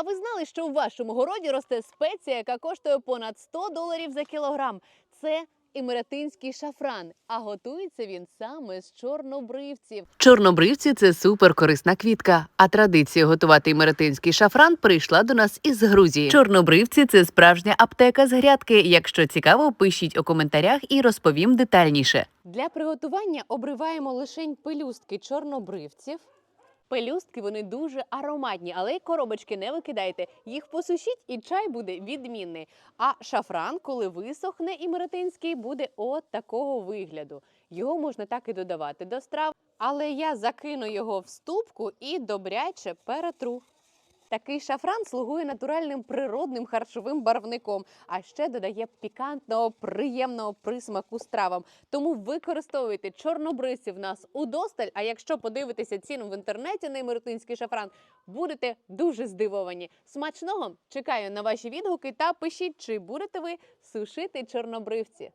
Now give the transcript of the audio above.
А ви знали, що у вашому городі росте спеція, яка коштує понад 100 доларів за кілограм? Це імеретинський шафран, а готується він саме з чорнобривців. Чорнобривці це суперкорисна квітка. А традиція готувати імеретинський шафран прийшла до нас із Грузії. Чорнобривці це справжня аптека з грядки. Якщо цікаво, пишіть у коментарях і розповім детальніше. Для приготування обриваємо лишень пелюстки чорнобривців. Пелюстки вони дуже ароматні, але й коробочки не викидайте. Їх посушіть, і чай буде відмінний. А шафран, коли висохне і меретинський, буде от такого вигляду. Його можна так і додавати до страв, але я закину його в ступку і добряче перетру. Такий шафран слугує натуральним природним харчовим барвником, а ще додає пікантного, приємного присмаку стравам. Тому використовуйте чорнобривці в нас удосталь. А якщо подивитеся ціну в інтернеті на імеретинський шафран, будете дуже здивовані. Смачного чекаю на ваші відгуки та пишіть, чи будете ви сушити чорнобривці.